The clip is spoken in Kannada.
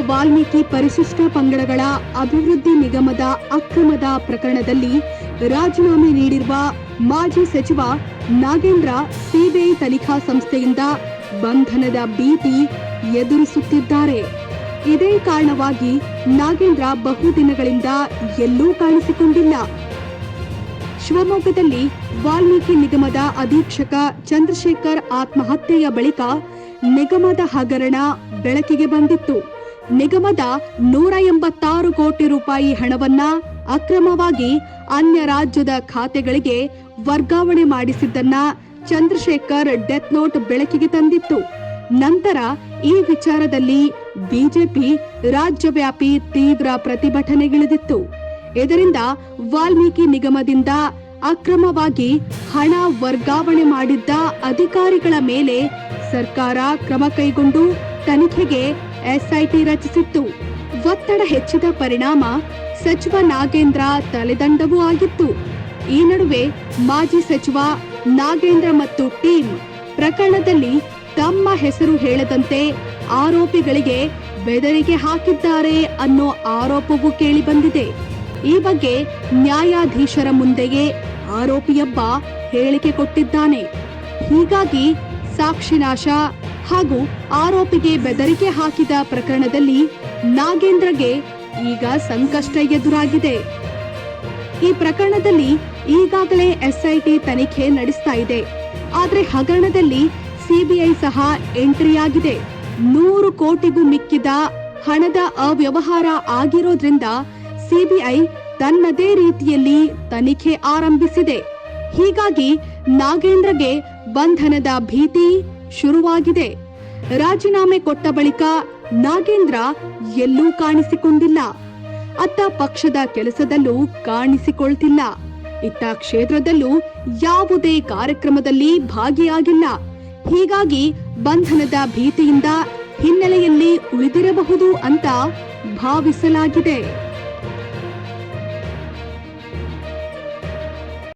ವಾಲ್ಮೀಕಿ ಪರಿಶಿಷ್ಟ ಪಂಗಡಗಳ ಅಭಿವೃದ್ಧಿ ನಿಗಮದ ಅಕ್ರಮದ ಪ್ರಕರಣದಲ್ಲಿ ರಾಜೀನಾಮೆ ನೀಡಿರುವ ಮಾಜಿ ಸಚಿವ ನಾಗೇಂದ್ರ ಸಿಬಿಐ ತನಿಖಾ ಸಂಸ್ಥೆಯಿಂದ ಬಂಧನದ ಭೀತಿ ಎದುರಿಸುತ್ತಿದ್ದಾರೆ. ಇದೇ ಕಾರಣವಾಗಿ ನಾಗೇಂದ್ರ ಬಹುದಿನಗಳಿಂದ ಎಲ್ಲೂ ಕಾಣಿಸಿಕೊಂಡಿಲ್ಲ. ಶಿವಮೊಗ್ಗದಲ್ಲಿ ವಾಲ್ಮೀಕಿ ನಿಗಮದ ಅಧೀಕ್ಷಕ ಚಂದ್ರಶೇಖರ್ ಆತ್ಮಹತ್ಯೆಯ ಬಳಿಕ ನಿಗಮದ ಹಗರಣ ಬೆಳಕಿಗೆ ಬಂದಿತ್ತು. ನಿಗಮದ ನೂರ ಎಂಬತ್ತಾರು ಕೋಟಿ ರೂಪಾಯಿ ಹಣವನ್ನ ಅಕ್ರಮವಾಗಿ ಅನ್ಯ ರಾಜ್ಯದ ಖಾತೆಗಳಿಗೆ ವರ್ಗಾವಣೆ ಮಾಡಿಸಿದ್ದನ್ನ ಚಂದ್ರಶೇಖರ್ ಡೆತ್ ನೋಟ್ ಬೆಳಕಿಗೆ ತಂದಿತ್ತು. ನಂತರ ಈ ವಿಚಾರದಲ್ಲಿ ಬಿಜೆಪಿ ರಾಜ್ಯವ್ಯಾಪಿ ತೀವ್ರ ಪ್ರತಿಭಟನೆಗಿಳಿದಿತ್ತು. ಇದರಿಂದ ವಾಲ್ಮೀಕಿ ನಿಗಮದಿಂದ ಅಕ್ರಮವಾಗಿ ಹಣ ವರ್ಗಾವಣೆ ಮಾಡಿದ್ದ ಅಧಿಕಾರಿಗಳ ಮೇಲೆ ಸರ್ಕಾರ ಕ್ರಮ ಕೈಗೊಂಡು ತನಿಖೆಗೆ ಎಸ್ಐಟಿ ರಚಿಸಿತ್ತು. ಒತ್ತಡ ಹೆಚ್ಚಿದ ಪರಿಣಾಮ ಸಚಿವ ನಾಗೇಂದ್ರ ತಲೆದಂಡವೂ ಆಗಿತ್ತು. ಈ ನಡುವೆ ಮಾಜಿ ಸಚಿವ ನಾಗೇಂದ್ರ ಮತ್ತು ಟೀಮ್ ಪ್ರಕರಣದಲ್ಲಿ ತಮ್ಮ ಹೆಸರು ಹೇಳದಂತೆ ಆರೋಪಿಗಳಿಗೆ ಬೆದರಿಕೆ ಹಾಕಿದ್ದಾರೆ ಅನ್ನೋ ಆರೋಪವೂ ಕೇಳಿಬಂದಿದೆ. ಈ ಬಗ್ಗೆ ನ್ಯಾಯಾಧೀಶರ ಮುಂದೆಯೇ ಆರೋಪಿಯೊಬ್ಬ ಹೇಳಿಕೆ ಕೊಟ್ಟಿದ್ದಾನೆ. ಹೀಗಾಗಿ ಸಾಕ್ಷಿನಾಶ ಹಾಗೂ ಆರೋಪಿಗೆ ಬೆದರಿಕೆ ಹಾಕಿದ ಪ್ರಕರಣದಲ್ಲಿ ನಾಗೇಂದ್ರಗೆ ಈಗ ಸಂಕಷ್ಟ ಎದುರಾಗಿದೆ. ಈ ಪ್ರಕರಣದಲ್ಲಿ ಈಗಾಗಲೇ ಎಸ್ಐಟಿ ತನಿಖೆ ನಡೆಸ್ತಾ ಇದೆ. ಆದರೆ ಹಗರಣದಲ್ಲಿ ಸಿಬಿಐ ಸಹ ಎಂಟ್ರಿಯಾಗಿದೆ. ನೂರು ಕೋಟಿಗೂ ಮಿಕ್ಕಿದ ಹಣದ ಅವ್ಯವಹಾರ ಆಗಿರೋದ್ರಿಂದ ಸಿಬಿಐ ತನ್ನದೇ ರೀತಿಯಲ್ಲಿ ತನಿಖೆ ಆರಂಭಿಸಿದೆ. ಹೀಗಾಗಿ ನಾಗೇಂದ್ರಗೆ ಬಂಧನದ ಭೀತಿ ಶುರುವಾಗಿದೆ. ರಾಜೀನಾಮೆ ಕೊಟ್ಟ ಬಳಿಕ ನಾಗೇಂದ್ರ ಎಲ್ಲೂ ಕಾಣಿಸಿಕೊಂಡಿಲ್ಲ. ಅತ್ತ ಪಕ್ಷದ ಕೆಲಸದಲ್ಲೂ ಕಾಣಿಸಿಕೊಳ್ತಿಲ್ಲ. ಇತ್ತ ಕ್ಷೇತ್ರದಲ್ಲೂ ಯಾವುದೇ ಕಾರ್ಯಕ್ರಮದಲ್ಲಿ ಭಾಗಿಯಾಗಿಲ್ಲ. ಹೀಗಾಗಿ ಬಂಧನದ ಭೀತಿಯಿಂದ ಹಿನ್ನೆಲೆಯಲ್ಲಿ ಉಳಿದಿರಬಹುದು ಅಂತ ಭಾವಿಸಲಾಗಿದೆ.